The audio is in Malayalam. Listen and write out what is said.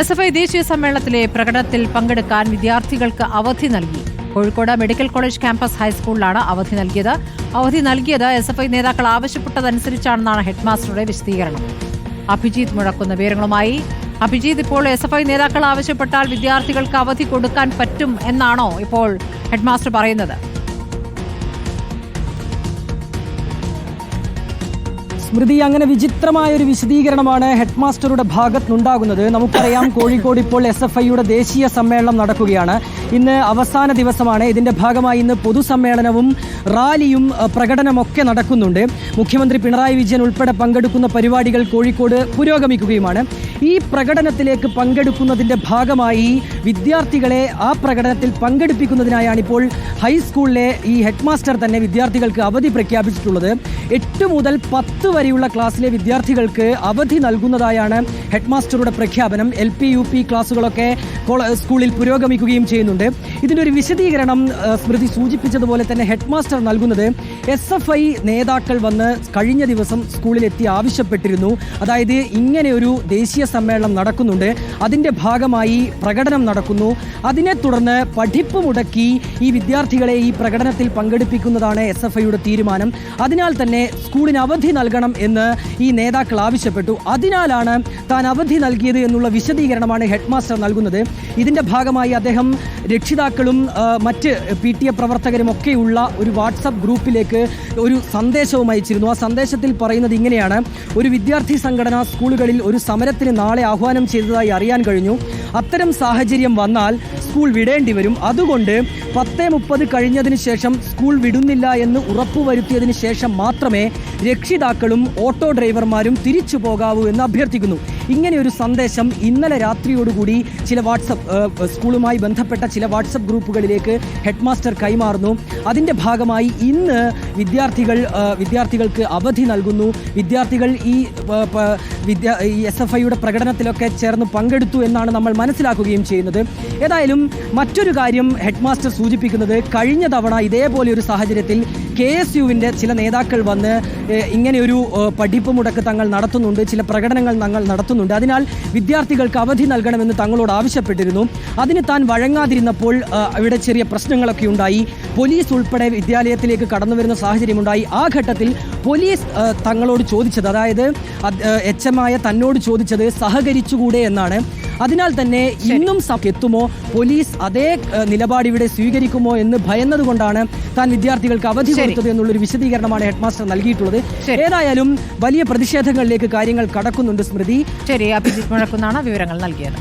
എസ് എഫ് ഐ ദേശീയ സമ്മേളനത്തിലെ പ്രകടനത്തിൽ പങ്കെടുക്കാൻ വിദ്യാർത്ഥികൾക്ക് അവധി നൽകി. കോഴിക്കോട് മെഡിക്കൽ കോളേജ് ക്യാമ്പസ് ഹൈസ്കൂളിലാണ് അവധി നൽകിയത്. അവധി നൽകിയത് എസ് എഫ് ഐ നേതാക്കൾ ആവശ്യപ്പെട്ടതനുസരിച്ചാണെന്നാണ് ഹെഡ്മാസ്റ്ററുടെ വിശദീകരണം. അഭിജിത്ത് മുഴക്കുന്ന വിവരങ്ങളുമായി അഭിജിത്ത് ഇപ്പോൾ എസ് എഫ് ഐ നേതാക്കൾ ആവശ്യപ്പെട്ടാൽ വിദ്യാർത്ഥികൾക്ക് അവധി കൊടുക്കാൻ പറ്റും എന്നാണോ ഇപ്പോൾ ഹെഡ്മാസ്റ്റർ പറയുന്നത്? സ്മൃതി അങ്ങനെ വിചിത്രമായ ഒരു വിശദീകരണമാണ് ഹെഡ് മാസ്റ്ററുടെ ഭാഗത്തുനിന്നുണ്ടാകുന്നത്. നമുക്കറിയാം കോഴിക്കോട് ഇപ്പോൾ എസ് എഫ് ഐയുടെ ദേശീയ സമ്മേളനം നടക്കുകയാണ്. ഇന്ന് അവസാന ദിവസമാണ്. ഇതിന്റെ ഭാഗമായി ഇന്ന് പൊതുസമ്മേളനവും റാലിയും പ്രകടനമൊക്കെ നടക്കുന്നുണ്ട്. മുഖ്യമന്ത്രി പിണറായി വിജയൻ ഉൾപ്പെടെ പങ്കെടുക്കുന്ന പരിപാടികൾ കോഴിക്കോട് പുരോഗമിക്കുകയുമാണ്. ഈ പ്രകടനത്തിലേക്ക് പങ്കെടുക്കുന്നതിന്റെ ഭാഗമായി വിദ്യാർത്ഥികളെ ആ പ്രകടനത്തിൽ പങ്കെടുപ്പിക്കുന്നതിനായാണ് ഇപ്പോൾ ഹൈസ്കൂളിലെ ഈ ഹെഡ് മാസ്റ്റർ തന്നെ വിദ്യാർത്ഥികൾക്ക് അവധി പ്രഖ്യാപിച്ചിട്ടുള്ളത്. എട്ട് മുതൽ പത്ത് വരെയുള്ള ക്ലാസ്സിലെ വിദ്യാർത്ഥികൾക്ക് അവധി നൽകുന്നതായാണ് ഹെഡ് മാസ്റ്ററുടെ പ്രഖ്യാപനം. എൽ പി യു പി ക്ലാസ്സുകളൊക്കെ സ്കൂളിൽ പുരോഗമിക്കുകയും ചെയ്യുന്നുണ്ട്. ഇതിന്റെ ഒരു വിശദീകരണം സ്മൃതി സൂചിപ്പിച്ചതുപോലെ തന്നെ ഹെഡ് മാസ്റ്റർ നൽകുന്നത് എസ് എഫ് ഐ നേതാക്കൾ വന്ന് കഴിഞ്ഞ ദിവസം സ്കൂളിലെത്തി ആവശ്യപ്പെട്ടിരുന്നു. അതായത് ഇങ്ങനെ ഒരു ദേശീയ സമ്മേളനം നടക്കുന്നുണ്ട്. അതിന്റെ ഭാഗമായി പ്രകടനം നടക്കുന്നു. അതിനെ തുടർന്ന് പഠിപ്പ് മുടക്കി ഈ വിദ്യാർത്ഥികളെ ഈ പ്രകടനത്തിൽ പങ്കെടുപ്പിക്കുന്നതാണ് എസ് എഫ് ഐയുടെ തീരുമാനം. അതിനാൽ തന്നെ സ്കൂളിന് അവധി നൽകണം എന്ന് ഈ നേതാക്കൾ ആവശ്യപ്പെട്ടു. അതിനാലാണ് താൻ അവധി നൽകിയത് എന്നുള്ള വിശദീകരണമാണ് ഹെഡ്മാസ്റ്റർ നൽകുന്നത്. ഇതിന്റെ ഭാഗമായി അദ്ദേഹം രക്ഷിതാക്കളും മറ്റ് പി ടി എ പ്രവർത്തകരും ഒക്കെയുള്ള ഒരു വാട്സപ്പ് ഗ്രൂപ്പിലേക്ക് ഒരു സന്ദേശവും അയച്ചിരുന്നു. ആ സന്ദേശത്തിൽ പറയുന്നത് ഇങ്ങനെയാണ്. ഒരു വിദ്യാർത്ഥി സംഘടന സ്കൂളുകളിൽ ഒരു സമരത്തിന് നാളെ ആഹ്വാനം ചെയ്തതായി അറിയാൻ കഴിഞ്ഞു. അത്തരം സാഹചര്യം വന്നാൽ സ്കൂൾ വിടേണ്ടി വരും. അതുകൊണ്ട് പത്ത് മുപ്പത് കഴിഞ്ഞതിന് ശേഷം സ്കൂൾ വിടുന്നില്ല എന്ന് ഉറപ്പുവരുത്തിയതിന് ശേഷം മാത്രമേ രക്ഷിതാക്കളും ഓട്ടോ ഡ്രൈവർമാരും തിരിച്ചു പോകാവൂ എന്ന് അഭ്യർത്ഥിക്കുന്നു. ഇങ്ങനെ ഒരു സന്ദേശം ഇന്നലെ രാത്രിയോടുകൂടി ചില വാട്സപ്പ് സ്കൂളുമായി ബന്ധപ്പെട്ട ചില വാട്സപ്പ് ഗ്രൂപ്പുകളിലേക്ക് ഹെഡ് മാസ്റ്റർ കൈമാറുന്നു. അതിന്റെ ഭാഗമായി ഇന്ന് വിദ്യാർത്ഥികൾ വിദ്യാർത്ഥികൾക്ക് അവധി നൽകുന്നു. വിദ്യാർത്ഥികൾ ഈ വിദ്യ എസ് എഫ് ഐയുടെ പ്രകടനത്തിലൊക്കെ ചേർന്ന് പങ്കെടുത്തു എന്നാണ് നമ്മൾ മനസ്സിലാക്കുകയും ചെയ്യുന്നത്. ഏതായാലും മറ്റൊരു കാര്യം ഹെഡ് മാസ്റ്റർ സൂചിപ്പിക്കുന്നത് കഴിഞ്ഞ തവണ ഇതേപോലെ ഒരു സാഹചര്യത്തിൽ കെ എസ് യുവിന്റെ ചില നേതാക്കൾ വന്ന് ഇങ്ങനെയൊരു പഠിപ്പ് മുടക്ക് തങ്ങൾ നടത്തുന്നുണ്ട് ചില പ്രകടനങ്ങൾ തങ്ങൾ നടത്തുന്നുണ്ട്. അതിനാൽ വിദ്യാർത്ഥികൾക്ക് അവധി നൽകണമെന്ന് തങ്ങളോട് ആവശ്യപ്പെട്ടിരുന്നു. അതിന് താൻ വഴങ്ങാതിരുന്നപ്പോൾ ഇവിടെ ചെറിയ പ്രശ്നങ്ങളൊക്കെ ഉണ്ടായി. പോലീസ് ഉൾപ്പെടെ വിദ്യാലയത്തിലേക്ക് കടന്നു വരുന്ന സാഹചര്യമുണ്ടായി. ആ ഘട്ടത്തിൽ പോലീസ് തങ്ങളോട് ചോദിച്ചത് അതായത് എച്ച് എം ആയ തന്നോട് ചോദിച്ചത് സഹകരിച്ചുകൂടെ എന്നാണ്. അതിനാൽ തന്നെ ഇന്നും എത്തുമോ? പോലീസ് അതേ നിലപാട് ഇവിടെ സ്വീകരിക്കുമോ എന്ന് ഭയന്നതുകൊണ്ടാണ് താൻ വിദ്യാർത്ഥികൾക്ക് അവധി. കൊടുത്തത് എന്നുള്ളൊരു വിശദീകരണമാണ് ഹെഡ് മാസ്റ്റർ നൽകിയിട്ടുള്ളത്. ഏതായാലും വലിയ പ്രതിഷേധങ്ങളിലേക്ക് കാര്യങ്ങൾ കടക്കുന്നുണ്ട് സ്മൃതി. ശരി അഭിജിത്ത് മുഴക്കുന്നാണ് വിവരങ്ങൾ നൽകിയത്.